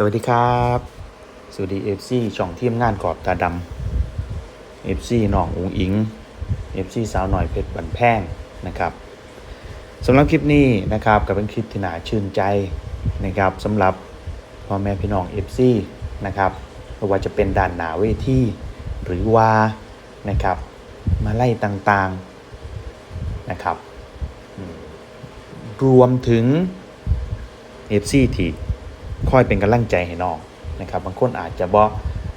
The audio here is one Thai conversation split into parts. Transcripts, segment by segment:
สวัสดีครับ สวัสดีเอฟซีช่องทีมงานกอบตาดำเอฟซีน้องอุงอิงเอฟซีสาวหน่อยเพชรบันแพงนะครับสำหรับคลิปนี้นะครับก็เป็นคลิปที่น่าชื่นใจนะครับสำหรับพ่อแม่พี่น้องเอฟซีนะครับไม่ว่าจะเป็นด้านหนาเวทีหรือว่านะครับมาไล่ต่างๆนะครับ รวมถึง FC ที่ คอยเป็นกำลังใจให้น้องนะครับบางคนอาจจะบ่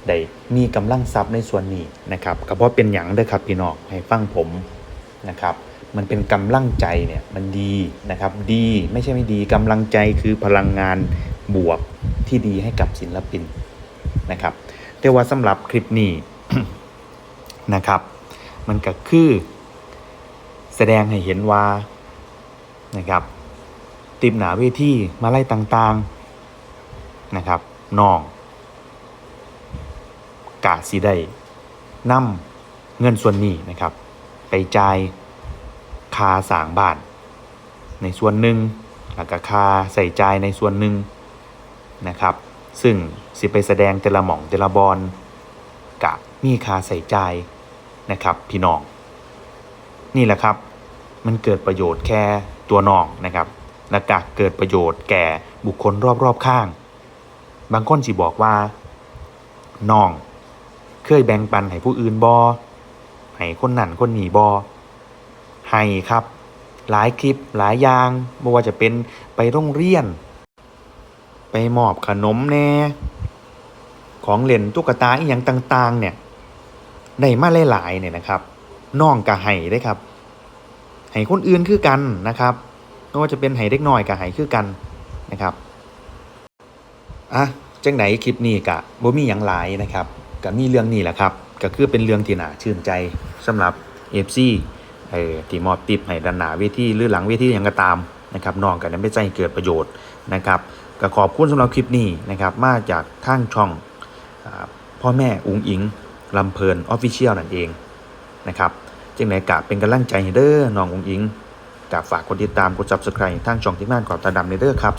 ได้มีกำลังทรัพย์ในส่วนนี้นะครับก็บ่เป็นหยังเด้อครับพี่น้องให้ฟังผมนะครับมันเป็นกำลังใจเนี่ยมันดีนะครับดีไม่ใช่ไม่ดีกำลังใจคือพลังงานบวกที่ดีให้กับศิลปินนะครับแต่ว่าสำหรับคลิปนี้นะครับ มันก็คือ แสดงให้เห็นว่านะครับติมหนาเวทีมาไล่ต่างๆ นะครับน้องกาสิได้นำเงินส่วนนี้นะครับ ไปจ่ายคาสางบ้าน ในส่วนหนึ่งแล้วก็ค่าใส่ใจายในส่วนหนึ่งนะครับ ซึ่งสิไปแสดงแต่ละหม่องแต่ละบอลกะมีค่าใส่ใจายนะครับ พี่น้อง นี่แหละครับ มันเกิดประโยชน์แค่ตัวน้องนะครับและกะเกิดประโยชน์แก่บุคคลรอบๆข้าง บางคนสิบอกว่าน้อง เคยแบ่งปันให้ผู้อื่นบอให้คนนั่นคนหนีบอให้ครับ หลายคลิปหลายอย่างไม่ว่าจะเป็นไปโรงเรียน ไปมอบขนมแน่ของเล่นตุ๊กตาอีหยังต่าง ๆ เนี่ยได้มาหลายๆเนี่ยนะครับน้องกะให้ได้ครับให้คนอื่นคือกันนะครับไม่ว่าจะเป็นให้เด็กน้อยกับให้คือกันนะครับ อะจังไหนคลิปนี้กะบ่มีหยังหลายนะครับก็มีเรื่องนี้แหละครับก็คือเป็นเรื่องที่น่าชื่นใจสำหรับ FC เอ่อที่มอบติปให้ด้านหน้าเวทีหรือหลังเวทีหยังก็ตามนะครับน้องก็นำไปใจใเกิดประโยชน์นะครับก็ขอบคุณสำหรับคลิปนี้นะครับมาจากทางช่องอพ่อแม่อุงอิงลำเพลินออฟฟิเชียลนั่นเองนะครับจึงไหนกะเป็นกำลังใจให้เด้อน้องอุงอิงกะฝากกดติดตามกด subscribe ทางช่องที่ม่านกอบตาดำในเด้อครับ